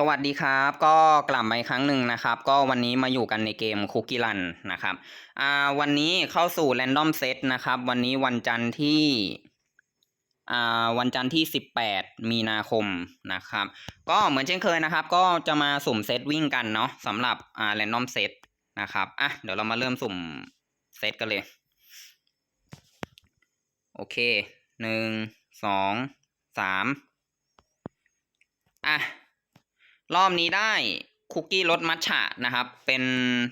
สวัสดีครับ ก็กลับมาอีกครั้งหนึ่งนะครับ ก็วันนี้มาอยู่กันในเกมคุกกี้รันนะครับอ่าวันนี้เข้าสู่ Random Set นะครับ วันนี้วันจันทร์ที่อ่าวันจันทร์ที่ 18 มีนาคมนะครับ ก็เหมือนเช่นเคยนะครับ ก็จะมาสุ่มเซตวิ่งกันเนาะสำหรับอ่า Random Set นะครับอะเดี๋ยวเรามาเริ่มสุ่มเซตกันเลย โอเคหนึ่งสองสามอะ รอบนี้ได้คุกกี้รสมัทฉะนะครับ เป็น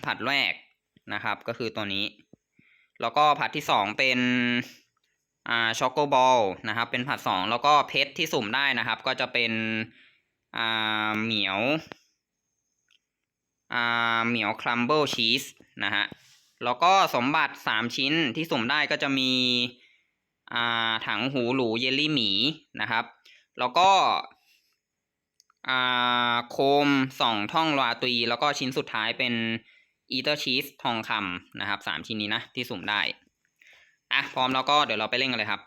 ผัดแรกนะครับ ก็คือตัวนี้ แล้วก็ผัดที่สองเป็นอ่าช็อกโกบอลนะครับ เป็นผัดสองแล้วก็เพชรที่สุ่มได้นะครับ ก็จะเป็นอ่าเหมียวอ่าเหมียวครัมเบิลชีสนะฮะแล้วก็สมบัติสามชิ้นที่สุ่มได้ก็จะมีอ่าถังหูหรูเยลลี่หมีนะครับ แล้วก็ โคมสองท่องลาตุีแล้วก็ชิ้นสุดท้ายเป็นอีเตอร์ชีสทองคำนะครับสามชิ้นนี้นะ ที่สุ่มได้ อะ พร้อมแล้วก็เดี๋ยวเราไปเล่นกันเลยครับ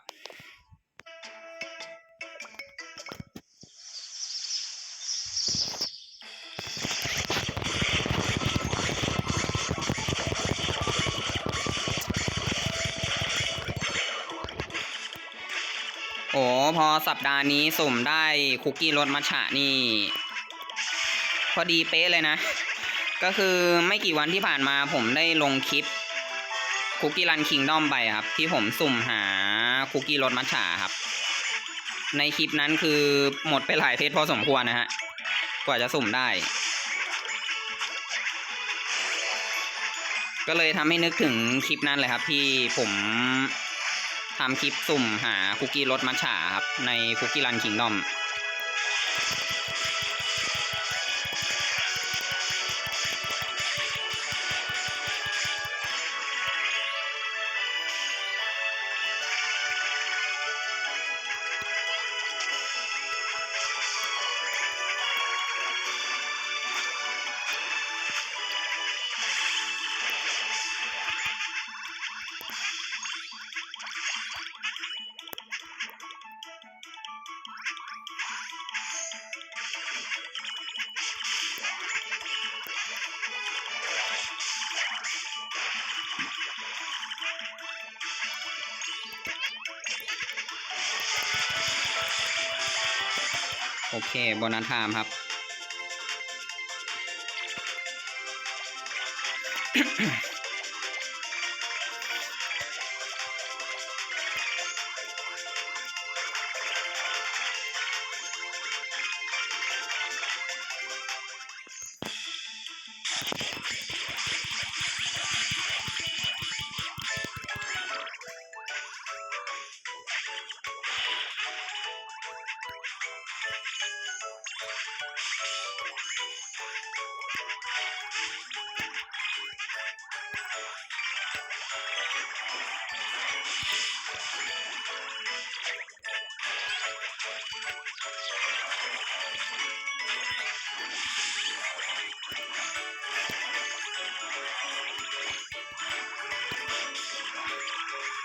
โอ้พอสัปดาห์นี้สุ่มได้คุกกี้รสมัทฉะนี่ พอดีเป๊ะเลยนะ ก็คือไม่กี่วันที่ผ่านมาผมได้ลงคลิปคุกกี้รันคิงด้อมไปครับ ที่ผมสุ่มหาคุกกี้รสมัทฉะครับ ในคลิปนั้นคือหมดไปหลายเพชรพอสมควรนะฮะ กว่าจะสุ่มได้ ก็เลยทำให้นึกถึงคลิปนั้นเลยครับที่ผม ทำคลิปสุ่มหาคุกกี้รสมัทฉาครับในคุกกี้รันคิงดอม โอเคโบนัสไทม์ครับ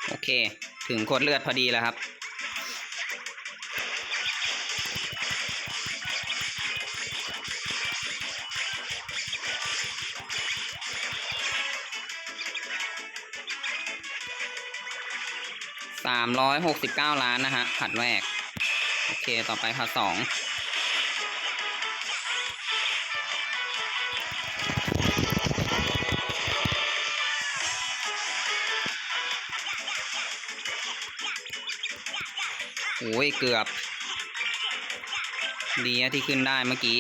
โอเค ถึงโคตรเลือดพอดีแล้วครับ สามร้อยหกสิบเก้าล้านนะฮะผัดแรก โอเค ต่อไปผัดสอง โอ้ยเกือบ ดีนะที่ขึ้นได้เมื่อกี้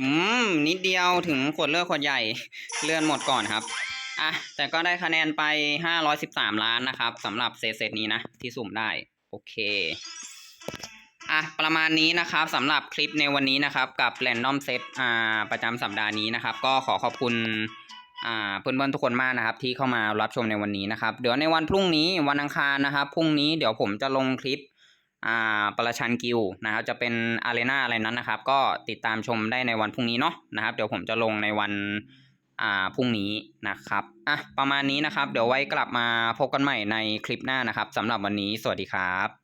อืม นิดเดียวถึงขวดเลือกขวดใหญ่เลื่อนหมดก่อนครับ อะ แต่ก็ได้คะแนนไป 513 ล้านนะครับสำหรับเซตเซตนี้นะ ที่สุ่มได้ โอเค อะประมาณนี้นะครับสำหรับคลิปในวันนี้นะครับ กับ Random Set อ่าประจำสัปดาห์นี้นะครับ ก็ขอขอบคุณอ่าเพื่อนๆทุกคนมากนะครับ ที่เข้ามารับชมในวันนี้นะครับ เดี๋ยวในวันพรุ่งนี้วันอังคารนะครับพรุ่งนี้เดี๋ยวผมจะลงคลิปอ่าประชันกิลด์นะครับ จะเป็นอารีนาอะไรนั้นนะครับ ก็ติดตามชมได้ในวันพรุ่งนี้เนาะนะครับ เดี๋ยวผมจะลงในวันอ่าพรุ่งนี้นะครับอะประมาณนี้นะครับ เดี๋ยวไว้กลับมาพบกันใหม่ในคลิปหน้านะครับสำหรับวันนี้สวัสดีครับ